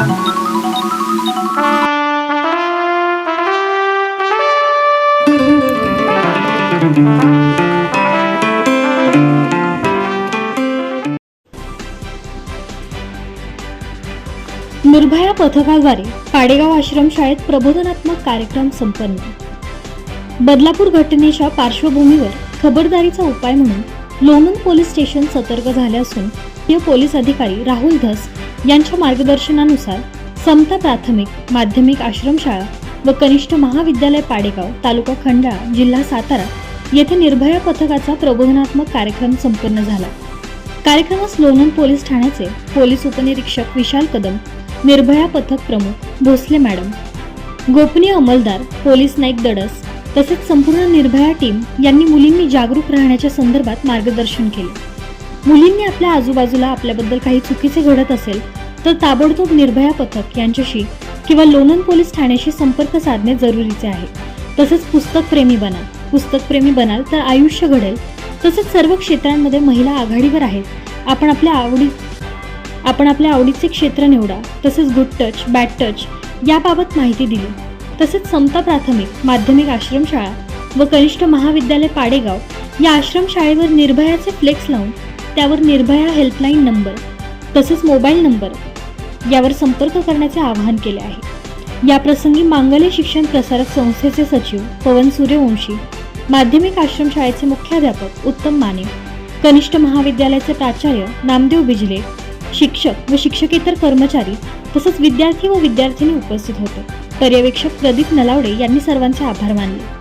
निर्भया पथकाद्वारे पाडेगाव आश्रम शाळेत प्रबोधनात्मक कार्यक्रम संपन्न. बदलापूर घटनेच्या पार्श्वभूमीवर खबरदारीचा उपाय म्हणून लोणंद पोलीस स्टेशन सतर्क झाले असून पोलीस अधिकारी राहुल धस यांच्या मार्गदर्शनानुसार समता प्राथमिक माध्यमिक आश्रमशाळा व कनिष्ठ महाविद्यालय पाडेगाव तालुका खंडाळा जिल्हा सातारा येथे निर्भया पथकाचा प्रबोधनात्मक कार्यक्रम संपन्न झाला. कार्यक्रमास लोणंद पोलीस ठाण्याचे पोलीस उपनिरीक्षक विशाल कदम निर्भया पथक प्रमुख भोसले मॅडम गोपनीय अंमलदार पोलीस नाईक दडस तसेच संपूर्ण निर्भया टीम यांनी मुलींनी जागरूक राहण्याच्या संदर्भात मार्गदर्शन केले. मुलींनी आपल्या आजूबाजूला आपल्याबद्दल काही चुकीचे घडत असेल तर ताबडतोब निर्भया पथक यांच्याशी किंवा लोणंद पोलीस ठाण्याशी संपर्क साधणे जरुरीचे आहे. तसेच पुस्तक प्रेमी पुस्तकप्रेमी पुस्तक प्रेमी बनाल तर आयुष्य घडेल. तसेच सर्व क्षेत्रांमध्ये महिला आघाडीवर आहेत. आपण आपल्या आवडी आपण आपल्या आवडीचे क्षेत्र निवडा. तसेच गुड टच बॅड टच याबाबत माहिती दिली. तसेच समता प्राथमिक माध्यमिक आश्रमशाळा व कनिष्ठ महाविद्यालय पाडेगाव या आश्रमशाळेवर निर्भयाचे फ्लेक्स लावून त्यावर निर्भया हेल्पलाईन नंबर तसेच मोबाईल नंबर यावर संपर्क करण्याचे आवाहन केले आहे. याप्रसंगी मांगल्य शिक्षण प्रसारक संस्थेचे सचिव पवन सूर्यवंशी माध्यमिक आश्रमशाळेचे मुख्याध्यापक उत्तम माने कनिष्ठ महाविद्यालयाचे प्राचार्य नामदेव बिजले शिक्षक व शिक्षकेतर कर्मचारी तसंच विद्यार्थी व विद्यार्थिनी उपस्थित होते. पर्यवेक्षक प्रदीप नलावडे यांनी सर्वांचे आभार मानले.